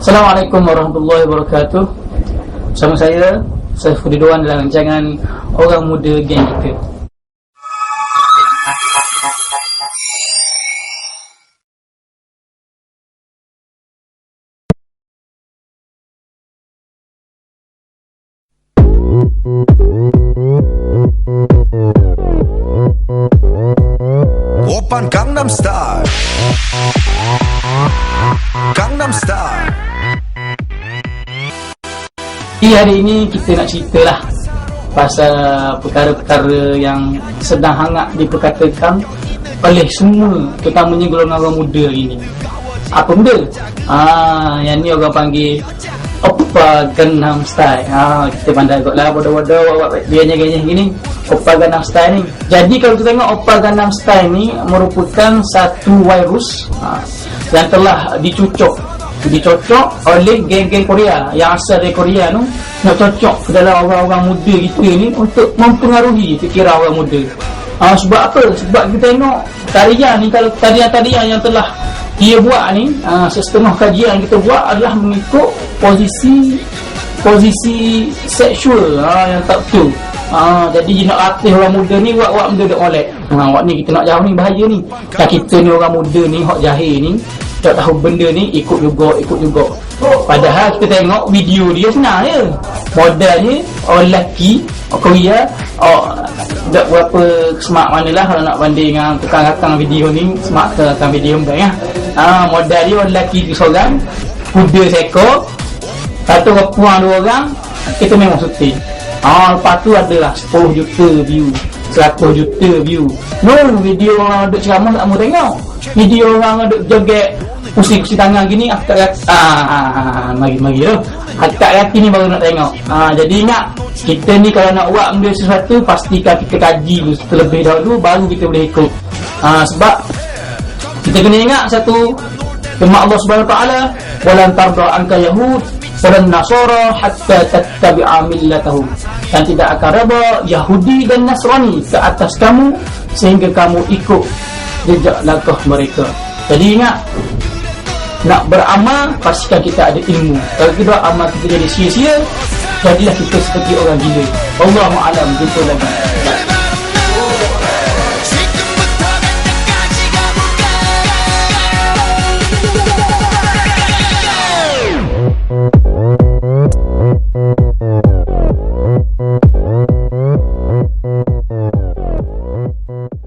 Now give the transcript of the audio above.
Assalamualaikum warahmatullahi wabarakatuh. Sama saya Saiful Ridwan dalam rancangan Orang Muda Geng Kita. Gangnam Style. Gangnam Style Di hari ini kita nak cerita lah Pasal perkara-perkara yang sedang hangat diperkatakan Oleh semua terutamanya golongan orang muda ini. Apa benda? Ah, yang ni orang panggil Oppa Gangnam Style. Ah, Kita pandai kot lah bodoh-bodoh nyegah gini Oppa Gangnam Style ni. Jadi kalau kita tengok Oppa Gangnam Style ni Merupakan satu virus ah, Yang telah dicucuk Dicocok oleh geng-geng Korea. Yang asal dari Korea tu Nak cocok ke dalam orang-orang muda kita ni Untuk mempengaruhi fikiran orang muda. Ah, Sebab apa? Sebab kita tengok Tarian ni Kalau tarian-tarian yang telah dia buat ni uh, setengah kajian kita buat adalah mengikut posisi posisi seksual uh, yang tak betul. Uh, jadi nak latih orang muda ni buat-buat benda dek molek uh, buat ni kita nak jauh ni bahaya ni. Dan kita ni orang muda ni hak jahil ni tak tahu benda ni ikut juga ikut juga. Padahal kita tengok video dia senang je. Modalnya orang lelaki orang Korea oh, tak berapa smart mana lah kalau nak banding dengan tukang-tukang video ni smart ke tukang video bukan ya ha, modal dia orang lelaki tu seorang kuda seekor satu orang puang dua orang kita memang syuting ha, lepas tu adalah 10 juta view 100 juta view. No video orang duduk ceramah tak mau tengok. Video orang duduk joget pusing-pusing tangan gini akak rati ah, ah, ah, mari mari tu. Akak rati ni baru nak tengok. Ah, jadi ingat kita ni kalau nak buat benda sesuatu pastikan kita kaji terlebih dahulu baru kita boleh ikut. Ah, sebab kita kena ingat satu firman Allah Subhanahu Wa Taala walan tarda anka yahud dan nasara hatta tattabi'a millatahum. Dan tidak akan reda Yahudi dan Nasrani ke atas kamu sehingga kamu ikut jejak langkah mereka. Jadi ingat nak beramal pastikan kita ada ilmu. Kalau kita amal kita jadi sia-sia jadilah kita seperti orang gila. Allahu a'lam. Jumpa lagi